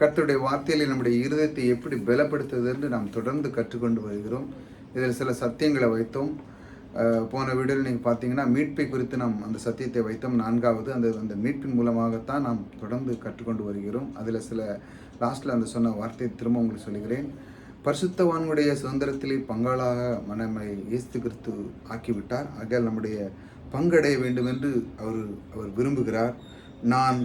கத்தருடைய வார்த்தையிலே நம்முடைய இருதயத்தை எப்படி பலப்படுத்துவது என்று நாம் தொடர்ந்து கற்றுக்கொண்டு வருகிறோம். இதில் சில சத்தியங்களை வைத்தோம். போன வீடியோவில் நீங்கள் பார்த்தீங்கன்னா மீட்பை குறித்து நாம் அந்த சத்தியத்தை வைத்தோம். நான்காவது அந்த அந்த மீட்பின் மூலமாகத்தான் நாம் தொடர்ந்து கற்றுக்கொண்டு வருகிறோம். அதில் சில லாஸ்ட்டில் அந்த சொன்ன வார்த்தையை திரும்ப உங்களுக்கு சொல்லுகிறேன். பரிசுத்தவான்களுடைய சுதந்திரத்திலே பங்காளாக மனமை இயேசு கிறிஸ்து ஆக்கிவிட்டார். ஆகையால் நம்முடைய பங்கடைய வேண்டும் என்று அவர் அவர் விரும்புகிறார். நான்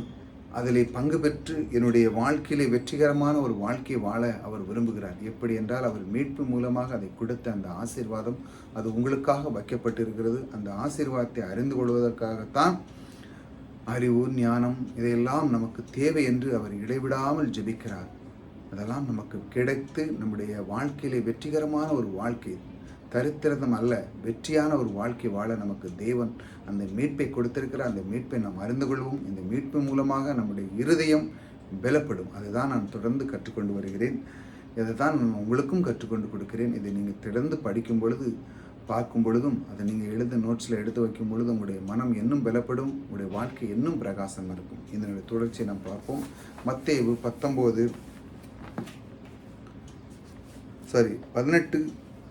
அதிலே பங்கு பெற்று என்னுடைய வாழ்க்கையிலே வெற்றிகரமான ஒரு வாழ்க்கை வாழ அவர் விரும்புகிறார். எப்படி என்றால் அவர் மீட்பு மூலமாக அதை கொடுத்த அந்த ஆசீர்வாதம் அது உங்களுக்காக வைக்கப்பட்டிருக்கிறது. அந்த ஆசீர்வாதத்தை அறிந்து கொள்வதற்காகத்தான் அறிவு ஞானம் இதையெல்லாம் நமக்கு தேவை என்று அவர் இடைவிடாமல் ஜெபிக்கிறார். அதெல்லாம் நமக்கு கிடைத்து நம்முடைய வாழ்க்கையிலே வெற்றிகரமான ஒரு வாழ்க்கை. தரித்திரதம் அல்ல. வெற்றியான ஒரு வாழ்க்கை வாழ நமக்கு தேவன் அந்த மீட்பை கொடுத்திருக்கிற அந்த மீட்பை நாம் அறிந்து கொள்வோம். இந்த மீட்பு மூலமாக நம்முடைய இருதயம் பலப்படும். அதுதான் நான் தொடர்ந்து கற்றுக்கொண்டு வருகிறேன். இதை தான் நான் உங்களுக்கும் கற்றுக்கொண்டு கொடுக்கிறேன். இதை நீங்கள் தொடர்ந்து படிக்கும் பொழுது பார்க்கும் பொழுதும் அதை நீங்கள் எழுத நோட்ஸில் எடுத்து வைக்கும் பொழுது உங்களுடைய மனம் இன்னும் பலப்படும். உங்களுடைய வாழ்க்கை இன்னும் பிரகாசமாக இருக்கும். இதனுடைய தொடர்ச்சியை நாம் பார்ப்போம். மத்தேவு பத்தொம்போது சாரி பதினெட்டு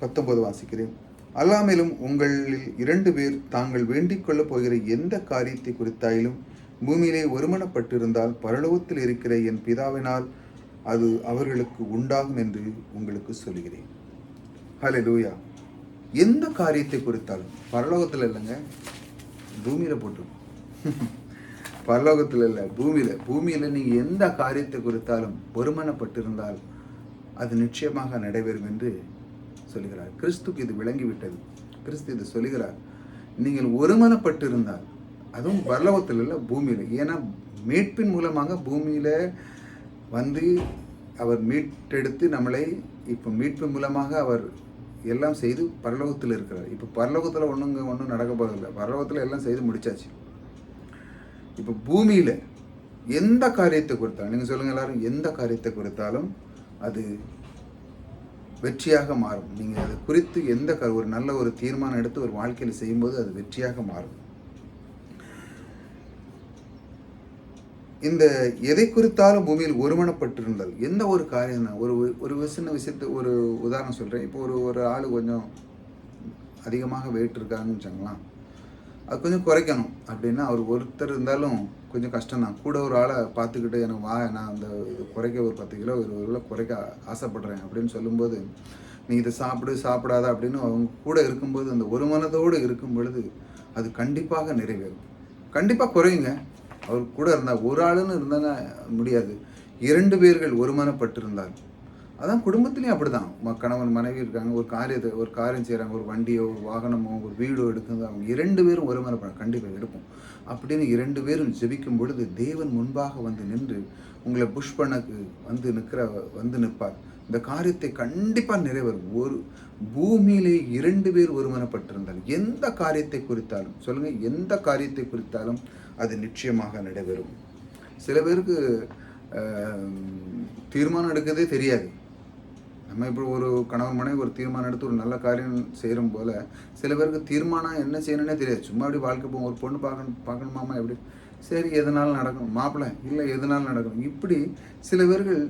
பத்தொன்பது வாசிக்கிறேன். அல்லாமலும் உங்களில் இரண்டு பேர் தாங்கள் வேண்டிக் கொள்ளப் போகிற எந்த காரியத்தை குறித்தாயிலும் பூமியிலே ஒருமனப்பட்டிருந்தால் பரலோகத்தில் இருக்கிற என் பிதாவினால் அது அவர்களுக்கு உண்டாகும் என்று உங்களுக்கு சொல்கிறேன். ஹலே லூயா எந்த காரியத்தை குறித்தாலும் பரலோகத்தில் இல்லைங்க பூமியில் போட்டு பரலோகத்தில் இல்லை பூமியில். பூமியில் நீங்கள் எந்த காரியத்தை குறித்தாலும் ஒருமனப்பட்டிருந்தால் அது நிச்சயமாக நடைபெறும் என்று சொல்லுகிறார். கிறிஸ்துக்கு இது விளங்கிவிட்டது. கிறிஸ்து இது சொல்லுகிறார் நீங்கள் ஒருமனப்பட்டிருந்தால் அதுவும் பரலோகத்தில் இல்லை பூமியில். ஏன்னா மீட்பின் மூலமாக பூமியில் வந்து அவர் மீட்டெடுத்து நம்மளை இப்போ மீட்பு மூலமாக அவர் எல்லாம் செய்து பரலோகத்தில் இருக்கிறார். இப்போ பரலோகத்தில் ஒன்றுங்க ஒன்றும் நடக்க போகிறதில்ல பரலோகத்தில் எல்லாம் செய்து முடிச்சாச்சு. இப்போ பூமியில் எந்த காரியத்தை கொடுத்தாலும் நீங்கள் சொல்லுங்கள் எல்லாரும் எந்த காரியத்தை கொடுத்தாலும் அது வெற்றியாக மாறும். நீங்கள் அது குறித்து எந்த க ஒரு நல்ல ஒரு தீர்மானம் எடுத்து ஒரு வாழ்க்கையில் செய்யும்போது அது வெற்றியாக மாறும். இந்த எதை குறித்தாலும் பூமியில் ஒருமணப்பட்டிருந்தால் எந்த ஒரு காரியம் தான் ஒரு ஒரு சின்ன விஷயத்தை ஒரு உதாரணம் சொல்கிறேன் இப்போ ஒரு ஒரு ஆள் கொஞ்சம் அதிகமாக வெயிட் இருக்காங்கன்னு வச்சுக்கலாம் அது கொஞ்சம் குறைக்கணும் அப்படின்னா அவர் ஒருத்தர் இருந்தாலும் கொஞ்சம் கஷ்டம் தான் கூட ஒரு ஆளை பார்த்துக்கிட்டு எனக்கு வா நான் அந்த இது குறைக்க ஒரு பத்து கிலோ இருபது கிலோ குறைக்க ஆசைப்படுறேன் அப்படின்னு சொல்லும்போது நீ இதை சாப்பிடு சாப்பிடாத அப்படின்னு அவங்க கூட இருக்கும்போது அந்த ஒரு மனதோடு இருக்கும் பொழுது அது கண்டிப்பாக நிறைவேறும். கண்டிப்பாக குறையுங்க. அவர் கூட இருந்தால் ஒரு ஆளுன்னு இருந்தால் முடியாது. இரண்டு பேர்கள் ஒருமனப்பட்டிருந்தால் அதான் குடும்பத்துலேயும் அப்படி தான் கணவன் மனைவி இருக்காங்க ஒரு காரியத்தை ஒரு காரியம் செய்கிறாங்க ஒரு வண்டியோ ஒரு வாகனமோ ஒரு வீடோ எடுக்கிறது அவங்க இரண்டு பேரும் ஒருமனப்பட கண்டிப்பாக எடுப்போம். அப்படின்னு இரண்டு பேரும் ஜெபிக்கும் பொழுது தேவன் முன்பாக வந்து நின்று உங்களை புஷ் பண்ணக்கு வந்து நிற்கிற வந்து நிற்பார். இந்த காரியத்தை கண்டிப்பாக நிறைவேறும். ஒரு பூமியிலே இரண்டு பேர் ஒருமனப்பட்டிருந்தால் எந்த காரியத்தை குறித்தாலும் சொல்லுங்கள் எந்த காரியத்தை குறித்தாலும் அது நிச்சயமாக நடைபெறும். சில பேருக்கு தீர்மானம் எடுக்கிறதே தெரியாது. நம்ம இப்போ ஒரு கணவன் மனைவி ஒரு தீர்மானம் எடுத்து ஒரு நல்ல காரியம் செய்கிறோம் போல சில பேருக்கு தீர்மானம் என்ன செய்யணும்னே தெரியாது. சும்மா அப்படி வாழ்க்கை போகும் ஒரு பொண்ணு பார்க்கணும் பார்க்கணுமாமா எப்படி? சரி எதனாலும் நடக்கும்? மாப்பிள்ளை இல்லை எதனாலும் நடக்கும்? இப்படி சில பேர்கள்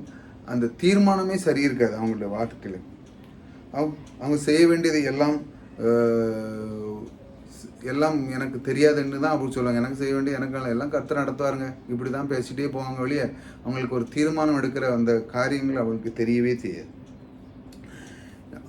அந்த தீர்மானமே சரி இருக்காது அவங்களுடைய வாழ்க்கையில். அவங்க அவங்க செய்ய வேண்டியது எல்லாம் எல்லாம் எனக்கு தெரியாதுன்னு தான் அப்படி சொல்லுவாங்க. எனக்கு செய்ய வேண்டிய எனக்கு எல்லாம் கருத்து நடத்துவாருங்க. இப்படி தான் பேசிகிட்டே போவாங்க வழியே. அவங்களுக்கு ஒரு தீர்மானம் எடுக்கிற அந்த காரியங்கள் அவங்களுக்கு தெரியவே தெரியாது.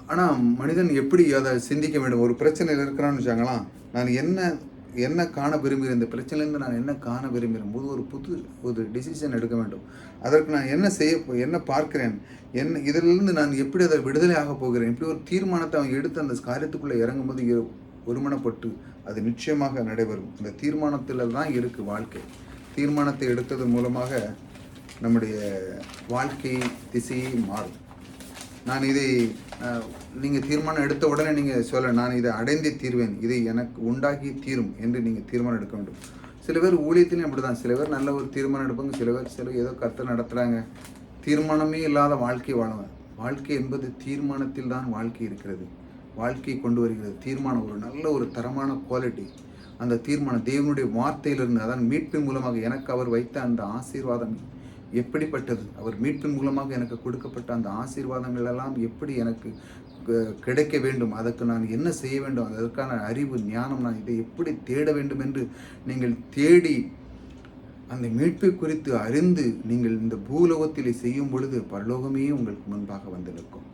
ஆனால் மனிதன் எப்படி அதை சிந்திக்க வேண்டும்? ஒரு பிரச்சனையில் இருக்கிறான்னு வச்சாங்களாம். நான் என்ன என்ன காண விரும்புகிறேன்? இந்த பிரச்சனையிலேருந்து நான் என்ன காண விரும்புகிறேன்? போது ஒரு புது ஒரு டிசிஷன் எடுக்க வேண்டும். அதற்கு நான் என்ன செய்ய என்ன பார்க்கிறேன்? என்ன இதிலிருந்து நான் எப்படி அதை விடுதலை ஆக போகிறேன்? இப்படி ஒரு தீர்மானத்தை அவன் எடுத்து அந்த காரியத்துக்குள்ளே இறங்கும்போது இ- ஒருமனப்பட்டு அது நிச்சயமாக நடைபெறும். அந்த தீர்மானத்தில் தான் இருக்குது வாழ்க்கை. தீர்மானத்தை எடுத்ததன் மூலமாக நம்முடைய வாழ்க்கை திசையை மாறும். நான் இதை நீங்கள் தீர்மானம் எடுத்த உடனே நீங்கள் சொல்ல நான் இதை அடைந்தே தீர்வேன். இதை எனக்கு உண்டாக்கி தீரும் என்று நீங்கள் தீர்மானம் எடுக்க வேண்டும். சில பேர் ஊழியத்திலையும் அப்படி தான் சில பேர் நல்ல ஒரு தீர்மானம் எடுப்பாங்க. சில பேர் சில ஏதோ கருத்து நடத்துகிறாங்க தீர்மானமே இல்லாத வாழ்க்கை வாழுவேன் வாழ்க்கை என்பது தீர்மானத்தில் தான் வாழ்க்கை இருக்கிறது. வாழ்க்கையை கொண்டு வருகிறது. தீர்மானம் ஒரு நல்ல ஒரு தரமான குவாலிட்டி அந்த தீர்மானம் தேவனுடைய வார்த்தையிலிருந்து அதான் மீட்பின் மூலமாக எனக்கு அவர் வைத்த அந்த ஆசீர்வாதம். எப்படிப்பட்டது? அவர் மீட்பின் மூலமாக எனக்கு கொடுக்கப்பட்ட அந்த ஆசீர்வாதங்கள் எல்லாம் எப்படி எனக்கு க- கிடைக்க வேண்டும்? அதற்கு நான் என்ன செய்ய வேண்டும்? அதற்கான அறிவு ஞானம் நான் இதை எப்படி தேட வேண்டும் என்று நீங்கள் தேடி அந்த மீட்பை குறித்து அறிந்து நீங்கள் இந்த பூலோகத்திலே செய்யும் பொழுது பரலோகமே உங்களுக்கு முன்பாக வந்து நிற்கும்.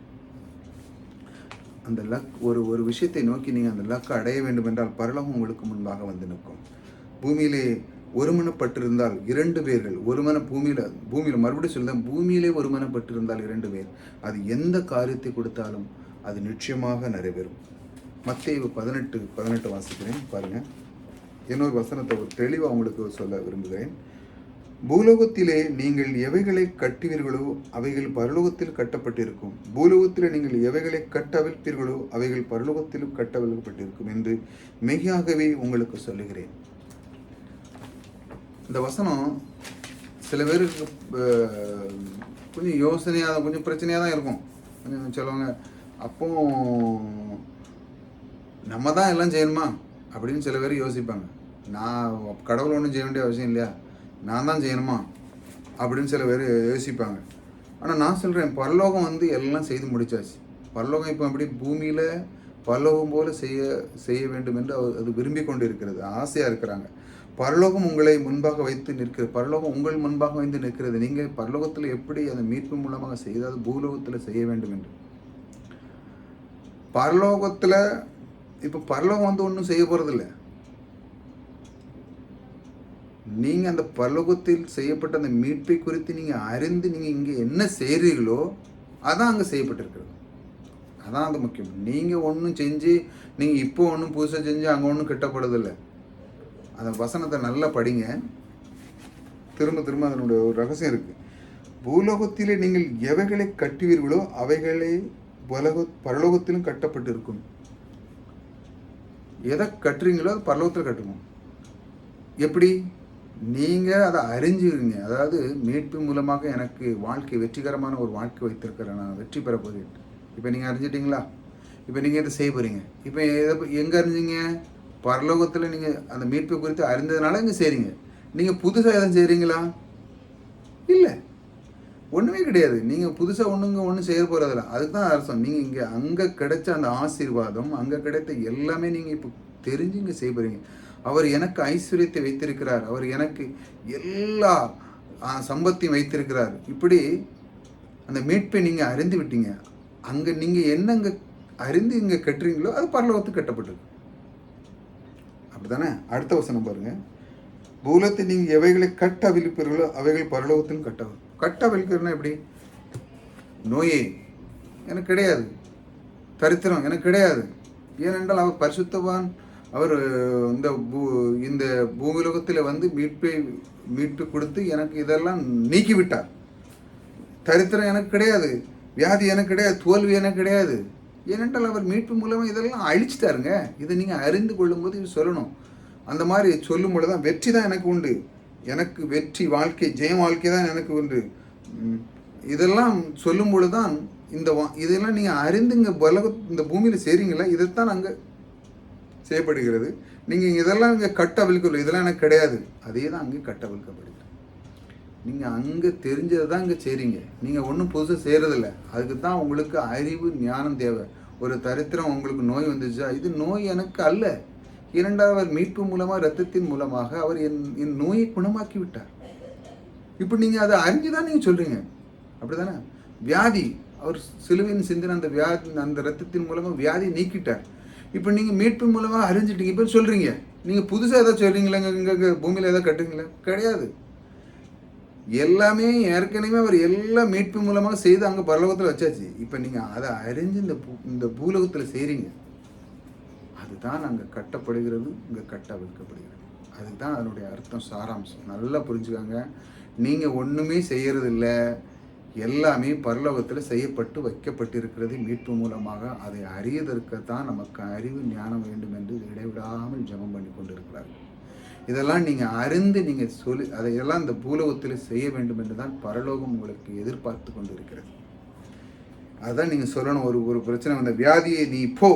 அந்த லக் ஒரு ஒரு விஷயத்தை நோக்கி நீங்கள் அந்த லக்கை அடைய வேண்டும் என்றால் பரலோகம் உங்களுக்கு முன்பாக வந்து நிற்கும். பூமியிலே ஒருமனப்பட்டிருந்தால் இரண்டு பேர்கள் ஒருமன பூமியில் பூமியில் மறுபடியும் சொல்லுதான் பூமியிலே ஒருமனப்பட்டிருந்தால் இரண்டு பேர் அது எந்த காரியத்தை கொடுத்தாலும் அது நிச்சயமாக நிறைவேறும். மத்தேயு பதினெட்டு பதினெட்டு வாசிக்கிறேன் பாருங்கள் இன்னொரு வசனத்தை ஒரு தெளிவாக உங்களுக்கு சொல்ல விரும்புகிறேன். பூலோகத்திலே நீங்கள் எவைகளை கட்டுவீர்களோ அவைகள் பரலோகத்தில் கட்டப்பட்டிருக்கும். பூலோகத்தில் நீங்கள் எவைகளை கட்டவிழ்ப்பீர்களோ அவைகள் பரலோகத்திலும் கட்டவிழ்க்கப்பட்டிருக்கும் என்று மெய்யாகவே உங்களுக்கு சொல்லுகிறேன். இந்த வசனம் சில பேருக்கு கொஞ்சம் யோசனையாக கொஞ்சம் பிரச்சனையாக தான் இருக்கும். கொஞ்சம் சொல்லுவாங்க அப்போ நம்ம தான் எல்லாம் செய்யணுமா? அப்படின்னு சில பேர் யோசிப்பாங்க. நான் கடவுள் ஒன்றும் செய்ய வேண்டிய அவசியம் இல்லையா? நான் தான் செய்யணுமா? அப்படின்னு சில பேர் யோசிப்பாங்க. ஆனால் நான் சொல்கிறேன் பரலோகம் வந்து எல்லாம் செய்து முடிச்சாச்சு. பரலோகம் இப்போ எப்படி பூமியில் பரலோகம் போல் செய்ய செய்ய வேண்டும் என்று அவர் அது விரும்பி கொண்டு இருக்கிறது ஆசையாக இருக்கிறாங்க. பரலோகம் உங்களை முன்பாக வைத்து நிற்கிறது. பரலோகம் உங்கள் முன்பாக வைத்து நிற்கிறது. நீங்கள் பரலோகத்தில் எப்படி அந்த மீட்பு மூலமாக செய்தால் பூலோகத்தில் செய்ய வேண்டும் என்று. பரலோகத்தில் இப்போ பரலோகம் வந்து ஒன்றும் செய்ய போகிறதில்ல நீங்கள் அந்த பரலோகத்தில் செய்யப்பட்ட அந்த மீட்பை குறித்து நீங்கள் அறிந்து நீங்கள் இங்கே என்ன செய்கிறீர்களோ அதான் அங்கே செய்யப்பட்டிருக்கிறது. அதான் அது முக்கியம். நீங்கள் ஒன்றும் செஞ்சு நீங்கள் இப்போ ஒன்றும் புதுசாக செஞ்சு அங்கே ஒன்றும் கெட்டப்படுறதில்ல. அந்த வசனத்தை நல்லா படிங்க. திரும்ப திரும்ப அதனுடைய ஒரு ரகசியம் இருக்குது பூலோகத்திலே நீங்கள் எவைகளை கட்டுவீர்களோ அவைகளை உலக பரலோகத்திலும் கட்டப்பட்டிருக்கும். எதை கட்டுறீங்களோ அது பரலோகத்தில் கட்டுவோம். எப்படி? நீங்கள் அதை அறிஞ்சுக்கிறீங்க அதாவது மீட்பு மூலமாக எனக்கு வாழ்க்கை வெற்றிகரமான ஒரு வாழ்க்கை வைத்திருக்கிறேன். நான் வெற்றி பெற போகிறேன். இப்போ நீங்கள் அறிஞ்சிட்டிங்களா? இப்போ நீங்கள் இதை செய்ய போகிறீங்க இப்போ எதை எங்கே அறிஞ்சீங்க? பரலோகத்தில் நீங்கள் அந்த மீட்பை குறித்து அறிந்ததுனால இங்கே செய்கிறீங்க நீங்கள் புதுசாக எதுவும் செய்கிறீங்களா இல்லை. ஒன்றுமே கிடையாது. நீங்கள் புதுசாக ஒன்றுங்க ஒன்றும் செய்ய போகிறதில்ல அதுக்கு தான் அரசம் நீங்கள் இங்கே அங்கே கிடைச்ச அந்த ஆசீர்வாதம் அங்கே கிடைத்த எல்லாமே நீங்கள் இப்போ தெரிஞ்சு இங்கே செய்ய போகிறீங்க அவர் எனக்கு ஐஸ்வர்யத்தை வைத்திருக்கிறார். அவர் எனக்கு எல்லா சம்பத்தையும் வைத்திருக்கிறார். இப்படி அந்த மீட்பை நீங்கள் அறிந்து விட்டீங்க. அங்கே நீங்கள் என்னங்க அறிந்து இங்கே கட்டுறீங்களோ அது பரலோகத்துக்கு கட்டப்பட்டிருக்கு. அப்படிதானே அடுத்த வசனம் பாருங்க. பூலத்தை நீங்கள் எவைகளை கட்ட அவிழ்ப்பீர்களோ அவைகள் பரலோகத்திலும் கட்ட கட்ட அவிழ்க்கிறதுனா எப்படி? நோயே. எனக்கு கிடையாது. தரித்திரம் எனக்கு கிடையாது. ஏனென்றால் அவர் பரிசுத்தவான். அவர் இந்த பூ இந்த பூமிலோகத்தில் வந்து மீட்பை மீட்டு கொடுத்து எனக்கு இதெல்லாம் நீக்கிவிட்டார். தரித்திரம் எனக்கு கிடையாது. வியாதி எனக்கு கிடையாது. தோல்வி எனக்கு கிடையாது. ஏனென்றால் அவர் மீட்பு மூலமாக இதெல்லாம் அழிச்சிட்டாருங்க. இதை நீங்கள் அறிந்து கொள்ளும்போது இது சொல்லணும். அந்த மாதிரி சொல்லும் பொழுது தான் வெற்றி தான் எனக்கு உண்டு. எனக்கு வெற்றி வாழ்க்கை ஜெயம் வாழ்க்கை தான் எனக்கு உண்டு. இதெல்லாம் சொல்லும் பொழுது தான் இந்த வா- இதெல்லாம் நீங்கள் அறிந்துங்க உலக இந்த பூமியில் செய்கிறீங்களா இதைத்தான் அங்கே செய்யப்படுகிறது. நீங்கள் இதெல்லாம் இங்கே கட்ட கட்டவிழ்க்கல இதெல்லாம் எனக்கு கிடையாது. அதே தான் அங்கே கட்டவிழ்க்கப்படுகிறது. நீங்கள் அங்கே தெரிஞ்சதை தான் இங்கே செய்கிறீங்க நீங்கள் ஒன்றும் புதுசாக செய்கிறதில்ல அதுக்கு தான் உங்களுக்கு அறிவு ஞானம் தேவை. ஒரு தரித்திரம் உங்களுக்கு நோய் வந்துச்சா? இது நோய் எனக்கு அல்ல. இரண்டாவது மீட்பு மூலமாக ரத்தத்தின் மூலமாக அவர் என் என் நோயை குணமாக்கி விட்டார் இப்போ நீங்கள் அதை அறிஞ்சு தான் நீங்கள் சொல்கிறீங்க அப்படி தானே வியாதி அவர் சிலுவையின் சிந்தின அந்த வியாதி அந்த ரத்தத்தின் மூலமாக வியாதி நீக்கிட்டார். இப்போ நீங்கள் மீட்பு மூலமாக அறிஞ்சிட்டீங்க. இப்போ சொல்கிறீங்க நீங்கள் புதுசாக ஏதாவது சொல்கிறீங்களா இங்கே இங்கே பூமியில் ஏதாவது கட்டுறீங்களா? கிடையாது. எல்லாமே ஏற்கனவே அவர் எல்லா மீட்பு மூலமாக செய்து அங்கே பரலோகத்தில் வச்சாச்சு. இப்போ நீங்கள் அதை அறிஞ்சு இந்த பூ இந்த பூலோகத்தில் செய்கிறீங்க அதுதான் அங்கே கட்டப்படுகிறது இங்கே கட்டவிழ்க்கப்படுகிறது. அதுக்கு தான் அதனுடைய அர்த்தம் சாராம்சம். நல்லா புரிஞ்சுக்கோங்க. நீங்கள் ஒன்றுமே செய்யறதில்ல. எல்லாமே பரலோகத்தில் செய்யப்பட்டு வைக்கப்பட்டிருக்கிறது மீட்பு மூலமாக. அதை அறியதற்கு தான் நமக்கு அறிவு ஞானம் வேண்டும் என்று இடைவிடாமல் ஜபம் பண்ணி கொண்டிருக்கிறார்கள் இதெல்லாம் நீங்கள் அறிந்து நீங்கள் சொல்லி அதையெல்லாம் இந்த பூலோகத்தில் செய்ய வேண்டும் என்று தான் பரலோகம் உங்களுக்கு எதிர்பார்த்து கொண்டிருக்கிறது. அதான் நீங்கள் சொல்லணும் ஒரு ஒரு பிரச்சனை வந்த வியாதியை நீ போ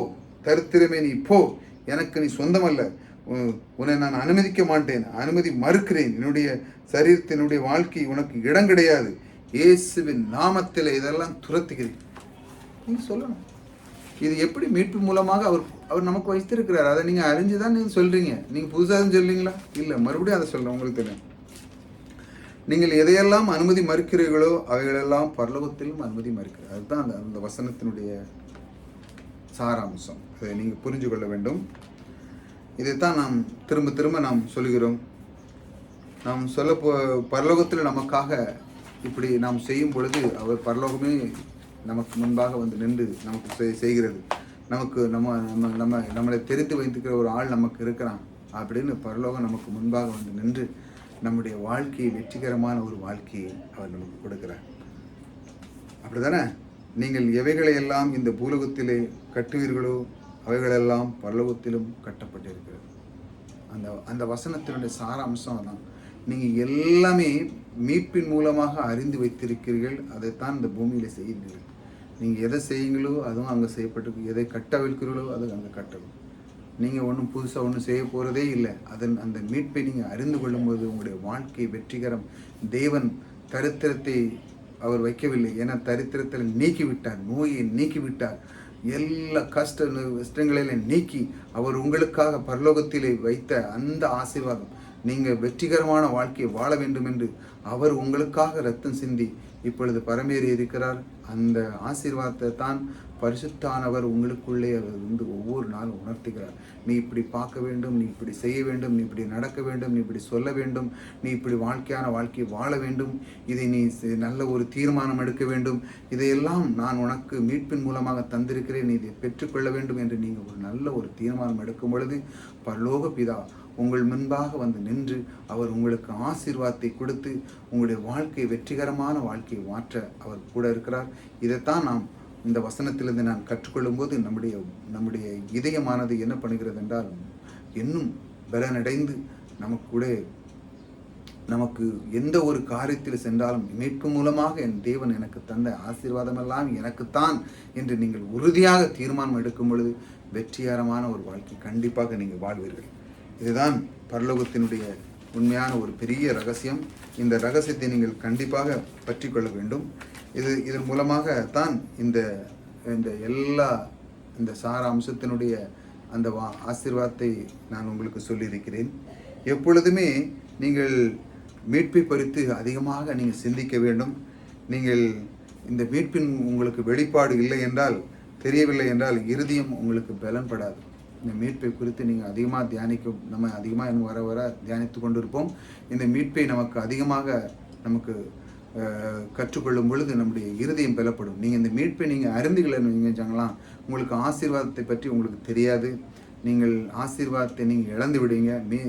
தரித்திரமே நீ போ எனக்கு நீ சொந்தமல்ல உ- உன்னை நான் அனுமதிக்க மாட்டேன் அனுமதி மறுக்கிறேன் என்னுடைய சரீரத்தினுடைய வாழ்க்கை உனக்கு இடம் கிடையாது இயேசுவின் நாமத்தில் இதெல்லாம் துரத்துகிறேன். நீங்கள் சொல்லணும். இது எப்படி மீட்பு மூலமாக அவர் அவர் நமக்கு வைத்திருக்கிறார்? அதை நீங்கள் அறிஞ்சு தான் நீங்கள் சொல்கிறீங்க நீங்கள் புதுசாக எதுவும் சொல்றீங்களா? இல்லை மறுபடியும் அதை சொல்கிறேன் உங்களுக்கு தெரியும். நீங்கள் எதையெல்லாம் அனுமதி மறுக்கிறீர்களோ அவைகளெல்லாம் பரலோகத்திலும் அனுமதி மறுக்கிறார். அதுதான் அந்த அந்த வசனத்தினுடைய சாராம்சம். அதை நீங்கள் புரிஞ்சு கொள்ள வேண்டும். இதைத்தான் நாம் திரும்ப திரும்ப நாம் சொல்கிறோம். நாம் சொல்ல போ பரலோகத்தில் நமக்காக இப்படி நாம் செய்யும் பொழுது அவர் பரலோகமே நமக்கு முன்பாக வந்து நின்று நமக்கு செய்- செய்கிறது. நமக்கு நம்ம நம்ம நம்ம நம்மளை தெரிந்து வைத்துக்கிற ஒரு ஆள் நமக்கு இருக்கிறான் அப்படின்னு பரலோகம் நமக்கு முன்பாக வந்து நின்று நம்முடைய வாழ்க்கையை வெற்றிகரமான ஒரு வாழ்க்கையை அவர் நமக்கு கொடுக்கிறார். அப்படிதானே நீங்கள் எவைகளை எல்லாம் இந்த பூலோகத்திலே கட்டுவீர்களோ அவைகளெல்லாம் பரலோகத்திலும் கட்டப்பட்டிருக்கிறது. அந்த அந்த வசனத்தினுடைய சாராம்சம் தான் நீங்கள் எல்லாமே மீட்பின் மூலமாக அறிந்து வைத்திருக்கிறீர்கள் அதைத்தான் இந்த பூமியில் செய்கிறீர்கள் நீங்கள் எதை செய்யுங்களோ அதுவும் அங்கே செய்யப்பட்டு எதை கட்டவிழ்க்கிறீர்களோ அது அங்கே கட்டவும். நீங்கள் ஒன்றும் புதுசாக ஒன்றும் செய்ய போகிறதே இல்லை. அதன் அந்த மீட்பை நீங்கள் அறிந்து கொள்ளும்போது உங்களுடைய வாழ்க்கை வெற்றிகரம் தேவன் தரித்திரத்தை அவர் வைக்கவில்லை. ஏன்னா தரித்திரத்தில் நீக்கிவிட்டார் நோயை நீக்கிவிட்டார். எல்லா கஷ்ட கஷ்டங்களையும் நீக்கி அவர் உங்களுக்காக பரலோகத்திலே வைத்த அந்த ஆசீர்வாதம். நீங்கள் வெற்றிகரமான வாழ்க்கையை வாழ வேண்டும் என்று அவர் உங்களுக்காக ரத்தம் சிந்தி இப்பொழுது பரமேறி இருக்கிறார். அந்த ஆசீர்வாதத்தை தான் பரிசுத்தானவர் உங்களுக்குள்ளே அவர் வந்து ஒவ்வொரு நாளும் உணர்த்துகிறார். நீ இப்படி பார்க்க வேண்டும் நீ இப்படி செய்ய வேண்டும் நீ இப்படி நடக்க வேண்டும் நீ இப்படி சொல்ல வேண்டும் நீ இப்படி வாழ்க்கையான வாழ்க்கையை வாழ வேண்டும் இதை நீ நல்ல ஒரு தீர்மானம் எடுக்க வேண்டும் இதையெல்லாம் நான் உனக்கு மீட்பின் மூலமாக தந்திருக்கிறேன் நீ இதை பெற்றுக்கொள்ள வேண்டும் என்று நீங்கள் ஒரு நல்ல ஒரு தீர்மானம் எடுக்கும் பொழுது பரலோக பிதா உங்கள் முன்பாக வந்து நின்று அவர் உங்களுக்கு ஆசீர்வாதத்தை கொடுத்து உங்களுடைய வாழ்க்கை வெற்றிகரமான வாழ்க்கையை மாற்ற அவர் கூட இருக்கிறார். இதைத்தான் நாம் இந்த வசனத்திலிருந்து நான் கற்றுக்கொள்ளும்போது நம்முடைய நம்முடைய இதயமானது என்ன பண்ணுகிறது என்றால் இன்னும் பலனடைந்து நமக்கு கூட நமக்கு எந்த ஒரு காரியத்தில் சென்றாலும் மீட்பு மூலமாக என் தேவன் எனக்கு தந்த ஆசீர்வாதமெல்லாம் எனக்குத்தான் என்று நீங்கள் உறுதியாக தீர்மானம் எடுக்கும் பொழுது வெற்றிகரமான ஒரு வாழ்க்கை கண்டிப்பாக நீங்கள் வாழ்வீர்கள். இதுதான் பரலோகத்தினுடைய உண்மையான ஒரு பெரிய ரகசியம். இந்த ரகசியத்தை நீங்கள் கண்டிப்பாக பற்றி கொள்ள வேண்டும். இது இதன் மூலமாக தான் இந்த இந்த எல்லா இந்த சார அம்சத்தினுடைய அந்த வா ஆசீர்வாதத்தை நான் உங்களுக்கு சொல்லியிருக்கிறேன். எப்பொழுதுமே நீங்கள் மீட்பை குறித்து அதிகமாக நீங்கள் சிந்திக்க வேண்டும். நீங்கள் இந்த மீட்பின் உங்களுக்கு வெளிப்பாடு இல்லை என்றால் தெரியவில்லை என்றால் இறுதியும் உங்களுக்கு பலன்படாது இந்த மீட்பை குறித்து நீங்கள் அதிகமாக தியானிக்கும் நம்ம அதிகமாக இன்னும் வர வர தியானித்து கொண்டிருப்போம். இந்த மீட்பை நமக்கு அதிகமாக நமக்கு கற்றுக்கொள்ளும் பொழுது நம்முடைய இருதயம் பலப்படும். நீங்கள் இந்த மீட்பை நீங்கள் அறிந்துகளன்னு வச்சாங்களாம் உங்களுக்கு ஆசீர்வாதத்தை பற்றி உங்களுக்கு தெரியாது. நீங்கள் ஆசீர்வாதத்தை நீங்கள் இழந்து விடுவீங்க. மீ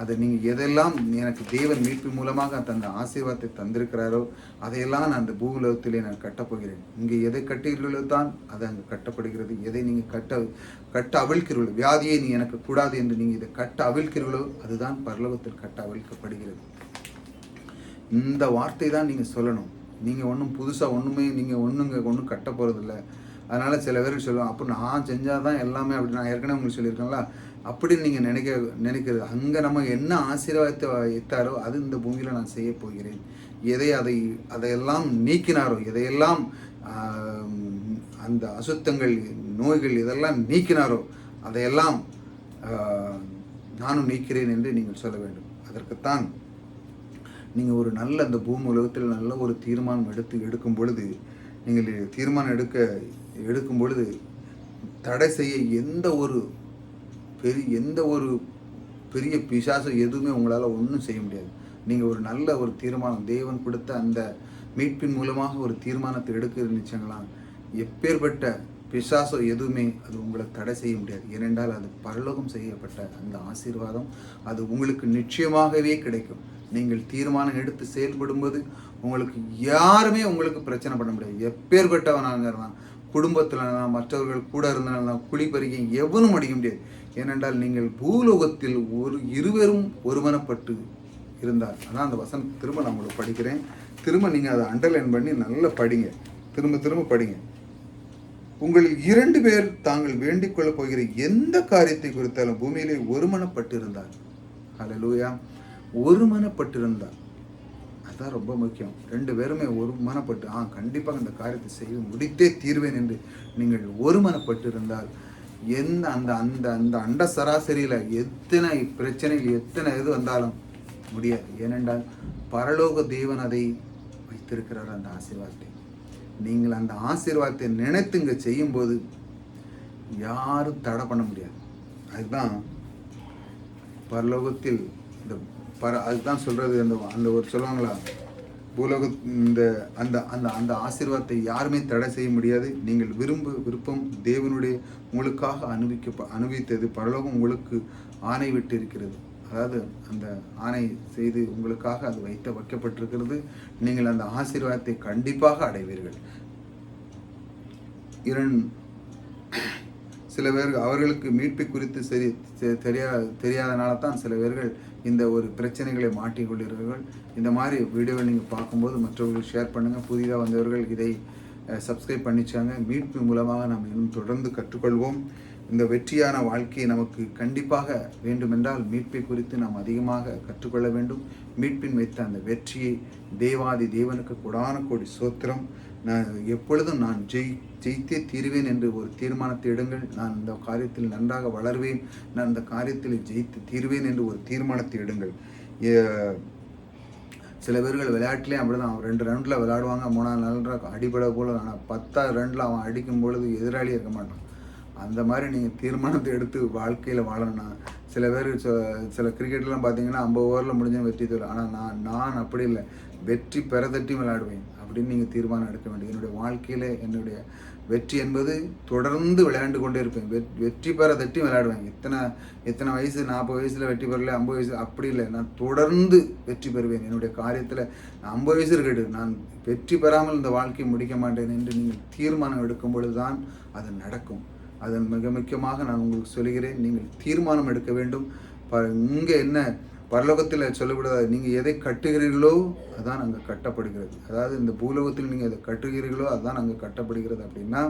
அதை நீங்கள் எதெல்லாம் எனக்கு தேவன் மீட்பு மூலமாக தந்த ஆசீர்வாதத்தை தந்திருக்கிறாரோ அதையெல்லாம் நான் அந்த பூவுலகத்திலே நான் கட்டப்போகிறேன் இங்கே எதை கட்டுகிறீர்களோ தான் அது அங்கே கட்டப்படுகிறது. எதை நீங்கள் கட்ட கட்ட அவிழ்க்கிறீர்களோ வியாதியை நீ எனக்கு கூடாது என்று நீங்கள் இதை கட்ட அவிழ்க்கிறீர்களோ அதுதான் பரலோகத்தில் கட்ட அவிழ்க்கப்படுகிறது. இந்த வார்த்தை தான் நீங்கள் சொல்லணும். நீங்கள் ஒன்றும் புதுசாக ஒன்றுமே நீங்கள் ஒன்றுங்க ஒன்றும் கட்ட போகிறதில்ல அதனால் சில பேர் சொல்லுவாங்க அப்போ நான் செஞ்சால் தான் எல்லாமே அப்படி நான் ஏற்கனவே உங்களுக்கு சொல்லியிருக்கேன்ல அப்படின்னு நீங்கள் நினைக்க நினைக்கிறது. அங்கே நம்ம என்ன ஆசீர்வாதத்தை வைத்தாரோ அது இந்த பூமியில் நான் செய்ய போகிறேன். எதை அதை அதையெல்லாம் நீக்கினாரோ எதையெல்லாம் அந்த அசுத்தங்கள் நோய்கள் இதெல்லாம் நீக்கினாரோ அதையெல்லாம் நானும் நீக்கிறேன் என்று நீங்கள் சொல்ல வேண்டும். அதற்குத்தான் நீங்கள் ஒரு நல்ல அந்த பூமி உலகத்தில் நல்ல ஒரு தீர்மானம் எடுத்து எடுக்கும் பொழுது நீங்கள் தீர்மானம் எடுக்க எடுக்கும் பொழுது தடை செய்ய எந்த ஒரு பெரிய எந்த ஒரு பெரிய பிசாசம் எதுவுமே உங்களால் ஒன்றும் செய்ய முடியாது. நீங்கள் ஒரு நல்ல ஒரு தீர்மானம் தேவன் கொடுத்த அந்த மீட்பின் மூலமாக ஒரு தீர்மானத்தை எடுக்க இருந்துச்சுங்களா எப்பேற்பட்ட பிசாசோ எதுவுமே அது உங்களை தடை செய்ய முடியாது. ஏனென்றால் அது பரலோகம் செய்யப்பட்ட அந்த ஆசீர்வாதம் அது உங்களுக்கு நிச்சயமாகவே கிடைக்கும். நீங்கள் தீர்மானம் எடுத்து செயல்படும்போது உங்களுக்கு யாருமே உங்களுக்கு பிரச்சனை பண்ண முடியாது. எப்பேற்பட்டவனாக இருந்தான் குடும்பத்தில் மற்றவர்கள் கூட இருந்தாலும் குழிப்பறிக்கை எவனும் அடிக்க முடியாது. ஏனென்றால் நீங்கள் பூலோகத்தில் ஒரு இருவரும் ஒருமனப்பட்டு இருந்தார் அதான் அந்த வசனம். திரும்ப நான் உங்களுக்கு படிக்கிறேன். திரும்ப நீங்கள் அதை அண்டர்லைன் பண்ணி நல்லா படிங்க. திரும்ப திரும்ப படிங்க. உங்களில் இரண்டு பேர் தாங்கள் வேண்டிக் கொள்ளப் போகிற எந்த காரியத்தை குறித்தாலும் பூமியிலே ஒருமனப்பட்டிருந்தார் ஹalleluya ஒருமனப்பட்டிருந்தார் தான் ரொம்ப முக்கியம். ரெண்டு பேருமே ஒரு மனப்பட்டு ஆ கண்டிப்பாக அந்த காரியத்தை செய்து முடித்தே தீர்வேன் என்று நீங்கள் ஒருமனப்பட்டிருந்தால் எந்த அந்த அந்த அந்த அண்ட சராசரியில் எத்தனை பிரச்சனைகள் எத்தனை இது வந்தாலும் முடியாது. ஏனென்றால் பரலோக தேவன் அதை வைத்திருக்கிறார் அந்த ஆசீர்வாதத்தை. நீங்கள் அந்த ஆசீர்வாதத்தை நினைத்து இங்கே செய்யும்போது யாரும் தடை பண்ண முடியாது. அதுதான் பரலோகத்தில் பர அதுதான் சொல்கிறது அந்த அந்த ஒரு சொல்லுவாங்களா? பூலோக இந்த அந்த அந்த அந்த ஆசீர்வாதத்தை யாருமே தடை செய்ய முடியாது. நீங்கள் விரும்பு விருப்பம் தேவனுடைய உங்களுக்காக அனுபவிக்க அனுபவித்தது பரலோகம் உங்களுக்கு ஆணை விட்டு இருக்கிறது அதாவது அந்த ஆணை செய்து உங்களுக்காக அது வைத்த வைக்கப்பட்டிருக்கிறது. நீங்கள் அந்த ஆசீர்வாதத்தை கண்டிப்பாக அடைவீர்கள். இரண் சில பேர் அவர்களுக்கு மீட்பை குறித்து சரி தெரியா தெரியாதனால தான் சில பேர்கள் இந்த ஒரு பிரச்சனைகளை மாட்டிக்கொள்கிறார்கள். இந்த மாதிரி வீடியோவை நீங்கள் பார்க்கும்போது மற்றவர்களுக்கு ஷேர் பண்ணுங்கள் புதிதாக வந்தவர்கள் இதை சப்ஸ்கிரைப் பண்ணிச்சாங்க. மீட்பு மூலமாக நாம் இன்னும் தொடர்ந்து கற்றுக்கொள்வோம். இந்த வெற்றியான வாழ்க்கையை நமக்கு கண்டிப்பாக வேண்டுமென்றால் மீட்பை குறித்து நாம் அதிகமாக கற்றுக்கொள்ள வேண்டும். மீட்பின் வைத்த அந்த வெற்றியை தேவாதி தேவனுக்கு கொடான கோடி சோத்திரம். நான் எப்பொழுதும் நான் ஜெய் ஜெயித்தே தீருவேன் என்று ஒரு தீர்மானத்தை எடுங்கள். நான் இந்த காரியத்தில் நன்றாக வளர்வேன். நான் இந்த காரியத்தில் ஜெயித்து தீர்வேன் என்று ஒரு தீர்மானத்தை எடுங்கள். சில பேர்கள் விளையாட்டுலேயே அப்படிதான். அவன் ரெண்டு ரவுண்டில் விளையாடுவாங்க. மூணாவது நாள் அடிபட போல. ஆனால் பத்தாவது ரவுண்டில் அவன் அடிக்கும் பொழுது எதிராளி இருக்க மாட்டான். அந்த மாதிரி நீங்கள் தீர்மானத்தை எடுத்து வாழ்க்கையில் வாழணும்னா சில பேர் சில கிரிக்கெட்லாம் பார்த்தீங்கன்னா ஐம்பது ஓவரில் முடிஞ்ச வெற்றி தரும். ஆனால் நான் நான் அப்படி இல்லை. வெற்றி பெற தட்டியும் விளையாடுவேன் அப்படின்னு நீங்கள் தீர்மானம் எடுக்க வேண்டும் என்னுடைய வாழ்க்கையில் என்னுடைய வெற்றி என்பது தொடர்ந்து விளையாண்டு கொண்டே இருப்பேன். வெ- வெற்றி பெற தட்டி விளையாடுவேன். இத்தனை இத்தனை வயசு நாற்பது வயசில் வெற்றி பெறல ஐம்பது வயசு? அப்படி இல்லை. நான் தொடர்ந்து வெற்றி பெறுவேன். என்னுடைய காரியத்தில் ஐம்பது வயசு இருக்கட்டு. நான் வெற்றி பெறாமல் இந்த வாழ்க்கையை முடிக்க மாட்டேன் என்று நீங்கள் தீர்மானம் எடுக்கும் பொழுது தான் அது நடக்கும். அதன் மிக முக்கியமாக நான் உங்களுக்கு சொல்கிறேன் நீங்கள் தீர்மானம் எடுக்க வேண்டும். ப இங்கே என்ன பரலோகத்தில் சொல்லக்கூடாது நீங்கள் எதை கட்டுகிறீர்களோ அதான் அங்கே கட்டப்படுகிறது. அதாவது இந்த பூலோகத்தில் நீங்கள் எதை கட்டுகிறீர்களோ அதுதான் அங்கே கட்டப்படுகிறது அப்படின்னா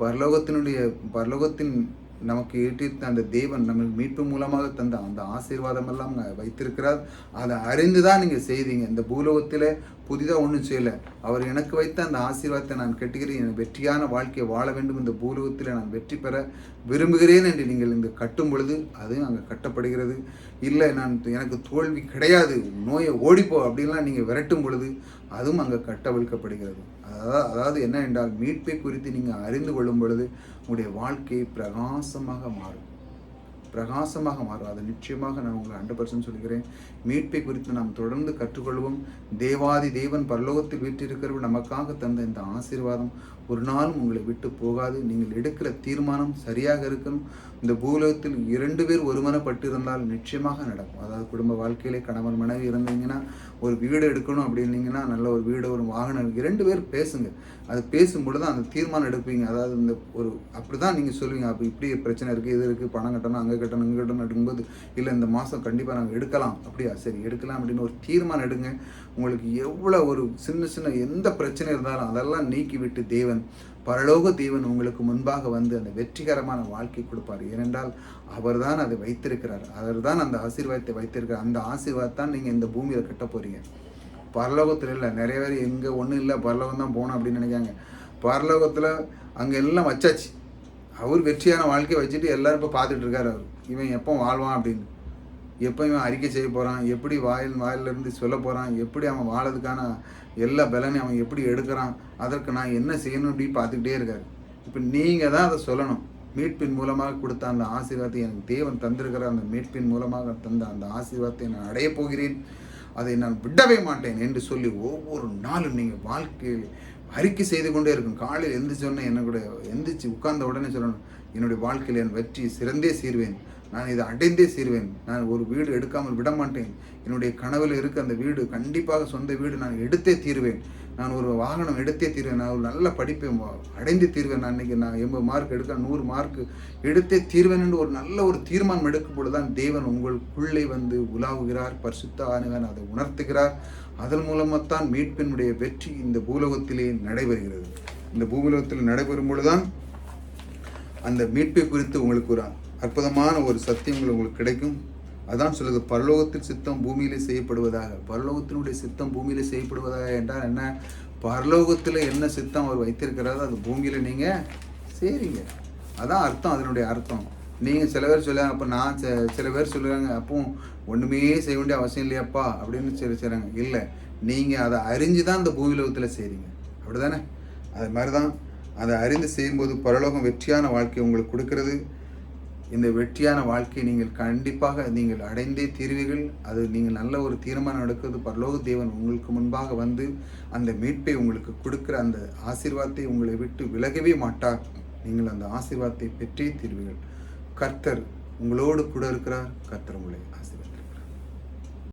பரலோகத்தினுடைய பரலோகத்தின் நமக்கு ஏற்றித்த அந்த தேவன் நமக்கு மீட்பு மூலமாக தந்த அந்த ஆசீர்வாதம் எல்லாம் வைத்திருக்கிறார். அதை அறிந்து தான் நீங்கள் செய்தீங்க. இந்த பூலோகத்தில் புதிதாக ஒன்றும் செய்யலை. அவர் எனக்கு வைத்த அந்த ஆசீர்வாதத்தை நான் கட்டுகிறேன். என் வெற்றியான வாழ்க்கையை வாழ வேண்டும். இந்த பூலோகத்தில் நான் வெற்றி பெற விரும்புகிறேன் என்று நீங்கள் இங்கு கட்டும் பொழுது அதுவும் அங்கே கட்டப்படுகிறது. இல்லை நான் எனக்கு தோல்வி கிடையாது. நோயை ஓடிப்போ அப்படின்லாம் நீங்கள் விரட்டும் பொழுது அதுவும் அங்கே கட்டவிழ்க்கப்படுகிறது. அதாவது அதாவது என்ன என்றால் மீட்பை குறித்து நீங்கள் அறிந்து கொள்ளும் பொழுது உங்களுடைய வாழ்க்கை பிரகாசமாக மாறும். பிரகாசமாக மாறும். அது நிச்சயமாக நான் உங்களை ஹண்ட்ரட் பர்சன்ட் சொல்கிறேன் மீட்பை குறித்து நாம் தொடர்ந்து கற்றுக்கொள்வோம். தேவாதி தேவன் பரலோகத்தில் வீற்றிருக்கிறவர் நமக்காக தந்த இந்த ஆசீர்வாதம். ஒரு நாளும் உங்களை விட்டு போகாது. நீங்கள் எடுக்கிற தீர்மானம் சரியாக இருக்கணும். இந்த பூலோகத்தில் இரண்டு பேர் ஒருமனப்பட்டிருந்தால் நிச்சயமாக நடக்கும். அதாவது குடும்ப வாழ்க்கையிலே கணவன் மனைவி இருந்தீங்கன்னா ஒரு வீடு எடுக்கணும் அப்படின்னீங்கன்னா நல்ல ஒரு வீடு ஒரு வாகனம் இரண்டு பேர் பேசுங்க. அது பேசும்பொழுது அந்த தீர்மானம் எடுப்பீங்க. அதாவது இந்த ஒரு அப்படி தான் நீங்கள் சொல்லுவீங்க. அப்போ இப்படி பிரச்சனை இருக்குது இது இருக்குது பணம் கட்டணும் அங்கே கட்டணும் இங்கே கட்டணும் எடுக்கும்போது இல்லை இந்த மாதம் கண்டிப்பாக நாங்கள் எடுக்கலாம். அப்படியா? சரி எடுக்கலாம் அப்படின்னு ஒரு தீர்மானம் எடுங்க. உங்களுக்கு எவ்வளோ ஒரு சின்ன சின்ன எந்த பிரச்சனை இருந்தாலும் அதெல்லாம் நீக்கிவிட்டு தேவன் பரலோக தேவன் உங்களுக்கு முன்பாக வந்து அந்த வெற்றிகரமான வாழ்க்கை கொடுப்பார். ஏனென்றால் அவர் தான் அதை வைத்திருக்கிறார். அவர் தான் அந்த ஆசீர்வாதத்தை வைத்திருக்கிறார். அந்த ஆசீர்வாதத்தான் நீங்கள் இந்த பூமியில் கட்ட போகிறீங்க பரலோகத்தில் இல்லை நிறைய பேர் எங்கே ஒன்றும் இல்லை பரலோகம் தான் போகணும் அப்படின்னு நினைக்காங்க. பரலோகத்தில் அங்கே எல்லாம் வச்சாச்சு. அவர் வெற்றியான வாழ்க்கையை வச்சுட்டு எல்லோரும் இப்போ பார்த்துட்டு இருக்காரு அவர். இவன் எப்போ வாழ்வான் அப்படின்னு. எப்போ இவன் அறிக்கை செய்ய போகிறான் எப்படி வாயில் வாயிலிருந்து சொல்ல போகிறான் எப்படி அவன் வாழறதுக்கான எல்லா பலனையும் அவன் எப்படி எடுக்கிறான்? அதற்கு நான் என்ன செய்யணும் அப்படின்னு பார்த்துக்கிட்டே இருக்காரு. இப்போ நீங்கள் தான் அதை சொல்லணும். மீட்பின் மூலமாக கொடுத்த அந்த ஆசீர்வாதத்தை எனக்கு தேவன் தந்திருக்கிற அந்த மீட்பின் மூலமாக தந்த அந்த ஆசீர்வாதத்தை நான் அடையப் போகிறேன். அதை நான் விடவே மாட்டேன் என்று சொல்லி ஒவ்வொரு நாளும் நீங்கள் வாழ்க்கையில் அறிக்கை செய்து கொண்டே இருக்கும் காலையில் எந்திரிச்சோடனே என்னை என்னுடைய எந்திரிச்சு உட்கார்ந்த உடனே சொல்லணும். என்னுடைய வாழ்க்கையில் என் வெற்றி சிறந்தே சீர்வேன். நான் இதை அடைந்தே சீர்வேன் நான் ஒரு வீடு எடுக்காமல் விடமாட்டேன். என்னுடைய கனவில் இருக்க அந்த வீடு கண்டிப்பாக சொந்த வீடு நான் எடுத்தே தீருவேன். நான் ஒரு வாகனம் எடுத்தே தீருவேன். நான் ஒரு நல்ல படிப்பை அடைந்து அடைந்தே தீர்வேன். நான் இன்றைக்கி நான் எண்பது மார்க் எடுக்க நூறு மார்க் எடுத்தே தீர்வேன் என்று ஒரு நல்ல ஒரு தீர்மானம் எடுக்கும் பொழுதுதான் தேவன் உங்களுக்குள்ளே வந்து உலாவுகிறார் பரிசுத்த ஆனவன் அதை உணர்த்துகிறார். அதன் மூலமாக தான் மீட்பினுடைய வெற்றி இந்த பூலோகத்திலே நடைபெறுகிறது. இந்த பூலோகத்தில் நடைபெறும் பொழுதுதான் அந்த மீட்பை குறித்து உங்களுக்கு ஒரு அற்புதமான ஒரு சத்தியங்கள் உங்களுக்கு கிடைக்கும். அதான் சொல்லுது பரலோகத்தில் சித்தம் பூமியிலே செய்யப்படுவதாக. பரலோகத்தினுடைய சித்தம் பூமியிலே செய்யப்படுவதாக என்றால் என்ன? பரலோகத்தில் என்ன சித்தம் அவர் வைத்திருக்கிறாரோ அது பூமியில் நீங்கள் செய்கிறீங்க அதான் அர்த்தம் அதனுடைய அர்த்தம். நீங்கள் சில பேர் சொல்லுவாங்க அப்போ நான் சில- சில பேர் சொல்லுவாங்க அப்போ ஒன்றுமே செய்ய வேண்டிய அவசியம் இல்லையாப்பா அப்படின்னு சொல்லி செய்கிறாங்க இல்லை நீங்கள் அதை அறிஞ்சு தான் இந்த பூமிலோகத்தில் செய்கிறீங்க அப்படி தானே அது மாதிரி தான் அதை அறிந்து செய்யும்போது பரலோகம் வெற்றியான வாழ்க்கை உங்களுக்கு கொடுக்கறது. இந்த வெற்றியான வாழ்க்கையை நீங்கள் கண்டிப்பாக நீங்கள் அடைந்தே தீர்வீர்கள். அது நீங்கள் நல்ல ஒரு தீர்மானம் எடுக்கிறது. பரலோக தேவன் உங்களுக்கு முன்பாக வந்து அந்த மீட்பை உங்களுக்கு கொடுக்கிற அந்த ஆசீர்வாதத்தை உங்களை விட்டு விலகவே மாட்டார். நீங்கள் அந்த ஆசீர்வாதத்தை பெற்றே தீர்வீர்கள். கர்த்தர் உங்களோடு கூட இருக்கிறார். கர்த்தர் உங்களை